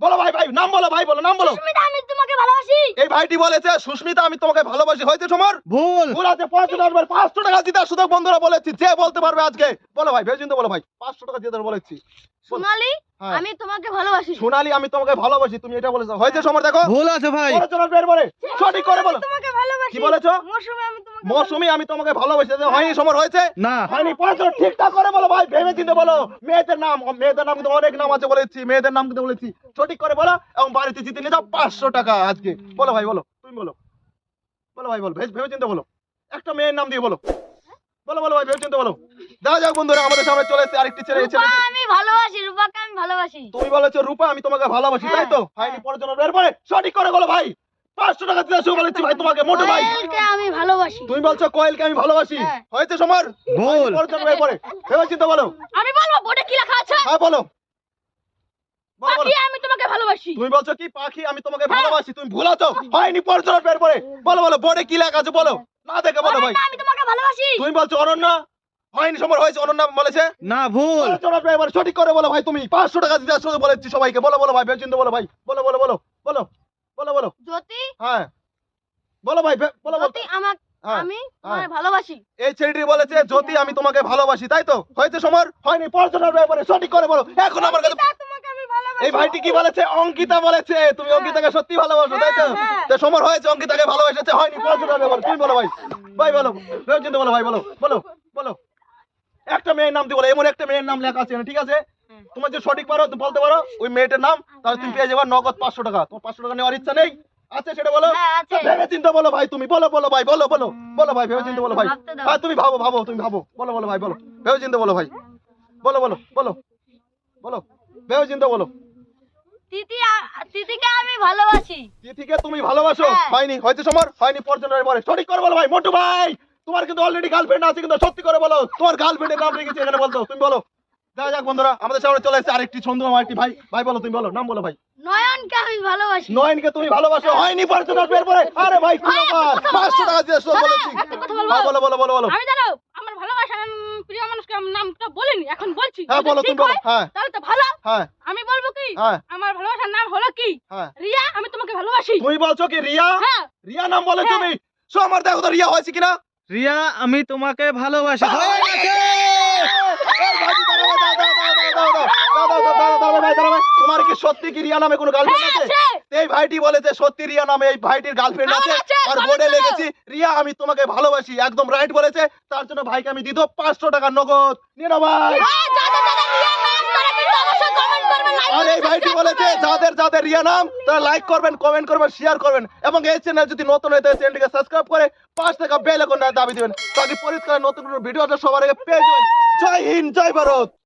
বলো ভাই ভাই নাম বলো ভাই বলো নাম বলো। সুস্মিতা আমি তোমাকে ভালোবাসি। এই ভাইটি বলেছে সুস্মিতা আমি তোমাকে ভালোবাসি হয়েছে সমর? ভুল। ভুল আছে পাঁচশো টাকা আসবে পাঁচশো টাকা দিতে সুযোগ বন্ধুরা বলেছি যে বলতে পারবে আজকে। বলো ভাই ভেজিন তো বলো ভাই পাঁচশো টাকা দিতে বলেছি। সোনালি হ্যাঁ। আমি তোমাকে ভালোবাসি। সোনালি আমি তোমাকে ভালোবাসি তুমি এটা বলেছ। হয়েছে সমর দেখো? ভুল আছে ভাই। বলো চলো বের বলে? সঠিক করে বলো। তোমাকে ভালোবাসি। কি বলেছ? মৌসুমী আমি তোমাকে মৌসুমি আমি তোমাকে ভালোবাসি। হয়নি সমর হয়েছে? না। হয়নি ঠিকঠাক করে বলো ভাই। ভেবে চিন্তে বলো মেয়েদের নাম মেয়েদের নাম কিন্তু অনেক নাম আছে বলেছি মেয়েদের নাম কিন্তু বলেছি। সঠিক করে বলো এবং বাড়িতে জিতে নিয়ে যাও পাঁচশো টাকা আজকে। বলো ভাই বলো তুমি বলো। বলো ভাই বলো ভেবে চিন্তে বলো। একটা মেয়ের নাম দিয়ে বলো। বলো বলো ভাই ভেবে চিন্তে বলো। দেখা যাক বন্ধুরা আমাদের সামনে চলে এসেছে আরেকটি ছেলে। রূপা আমি ভালোবাসি রূপাকে আমি ভালোবাসি। তুমি বলেছ রূপা আমি তোমাকে ভালোবাসি তাই তো? হয়নি পরের জন্য বের পরে সঠিক করে বলো ভাই। পাঁচশো টাকা দিয়ে আসো বলেছি ভাই তোমাকে মোটে ভাই। আমি ভালোবাসি। তুমি বলছো কোয়েলকে আমি ভালোবাসি। হ্যাঁ। হয়েছে সমর? ভুল। পরের জন্য বের পরে ভেবে চিন্তে বলো। আমি বলব বোর্ডে কি লেখা আছে? হ্যাঁ বলো। পাখি আমি তোমাকে ভালোবাসি। তুমি বলছো কি পাখি আমি তোমাকে ভালোবাসি তুমি ভুলাছো হয়নি পরজনের বের পরে বলো বলো বোর্ডে কি লেখা আছে বলো। না দেখে বলো ভাই। আমি তোমাকে ভালোবাসি। তুমি বলছো অনন্যা? হয়নি সময় হয়েছে অনন্যা বলেছে? না ভুল। সঠিক করে বলো ভাই তুমি। পাঁচশো টাকা দিতে আসছো বলেছি সবাইকে। বলো বলো ভাই বলো ভাই। বলো বলো বলো বলো বলো বলো। জ্যোতি? হ্যাঁ। বলো ভাই বলো বলো। জ্যোতি আমাকে হ্যাঁ আমি তোমায় ভালোবাসি। এই ছেলেটি বলেছে জ্যোতি আমি তোমাকে ভালোবাসি। তাই তো? হয়েছে সমর হয়নি। পরে সঠিক করে বলো। এখন আমার কাছে অঙ্কিতা, তোমাকে আমি ভালোবাসি। এই ভাইটি কি বলেছে? অঙ্কিতা বলেছে তুমি অঙ্কিতাকে সত্যি ভালোবাসো। তাই তো? হ্যাঁ, হ্যাঁ। তো সমর হয়েছে অঙ্কিতাকে ভালোবাসেছে হয়নি। পড়াশোনা ব্যাপার তুমি বলো ভাই। ভাই বলো। ভেবে চিন্তে বলো ভাই বলো বলো বলো। একটা মেয়ের নাম দিয়ে বলো এমন একটা মেয়ের নাম লেখা আছে ঠিক আছে? তোমার যে সঠিক পারো তুমি বলতে পারো ওই মেয়েটার নাম তাহলে তুমি পেয়ে যাবে নগদ পাঁচশো টাকা। তোমার পাঁচশো টাকা নেওয়ার ইচ্ছা নেই? আছে সেটা বলো? হ্যাঁ, ভেবে চিন্তে বলো ভাই তুমি বলো বলো ভাই বলো বলো বলো ভাই ভেবে চিন্তে বলো ভাই। হ্যাঁ তুমি ভাবো ভাবো তুমি ভাবো বলো বলো ভাই বলো ভেবে চিন্তে বলো ভাই। বলো বলো বলো বলো ভেবে চিন্তে বলো তিতি আমি ভালোবাসি। তিথিকে তুমি ভালোবাসো? হ্যাঁ। হয়নি হয়তো সমর হয়নি পর্যন্ত পরে সঠিক করে বলো ভাই মোটু ভাই! তোমার কিন্তু অলরেডি গার্লফ্রেন্ড আছে কিন্তু সত্যি করে বলো তোমার গার্লফ্রেন্ডের নাম লিখেছি এখানে বলতো তুমি বলো। দেখা যাক বন্ধুরা আমাদের সামনে চলে এসেছে আরেকটি সুন্দর আরেকটি ভাই। ভাই বলো তুমি বলো নাম বলো ভাই। নয়নকে আমি ভালোবাসি। নয়নকে তুমি ভালোবাসো? হয়নি বের পরে আরে ভাই কি ব্যাপার পাঁচশো টাকা দিয়ে এসছো বলেছি। বলো বলো বলো বলো। আমি জানো আমার ভালোবাসার উম, প্রিয় মানুষকে আমি নামটা বলিনি এখন বলছি। হ্যাঁ বলো তুমি বলো। হ্যাঁ? তাহলে তো ভালো। হ্যাঁ। আমি বলব কি? হ্যাঁ। আমার ভালোবাসার নাম হলো কি? হ্যাঁ। রিয়া আমি তোমাকে ভালোবাসি। তুমি বলছো কি রিয়া? হ্যাঁ। রিয়া নাম বলে হ্যাঁ। তুমি। সো আমার দেখো তো রিয়া হয়েছে কিনা। রিয়া আমি তোমাকে ভালোবাসি তোমার কি সত্যি কি রিয়া নামে কোনো গার্লফ্রেন্ড আছে আছে। এই ভাইটি বলেছে সত্যি রিয়া নামে এই ভাইটির গার্লফ্রেন্ড আছে আর বোর্ডে লেগেছি রিয়া আমি তোমাকে ভালোবাসি একদম রাইট বলেছে তার জন্য ভাইকে আমি দিত পাঁচশো টাকা নগদ নিয়ে ভাই হ্যাঁ, যাদের যাদের রিয়া নাম তারা কিন্তু অবশ্যই কমেন্ট করবে লাইক আর এই ভাইটি বলেছে যাদের যাদের রিয়া নাম তারা লাইক করবেন কমেন্ট করবেন শেয়ার করবেন। এবং এই চ্যানেল যদি নতুন হয়ে থাকে চ্যানেলটিকে সাবস্ক্রাইব করে পাঁচ টাকা বেল এখন দাবি দিবেন। তাকে পরিষ্কার নতুন নতুন ভিডিও সবার আগে পেয়ে যাবেন। জয় হিন্দ জয় ভারত!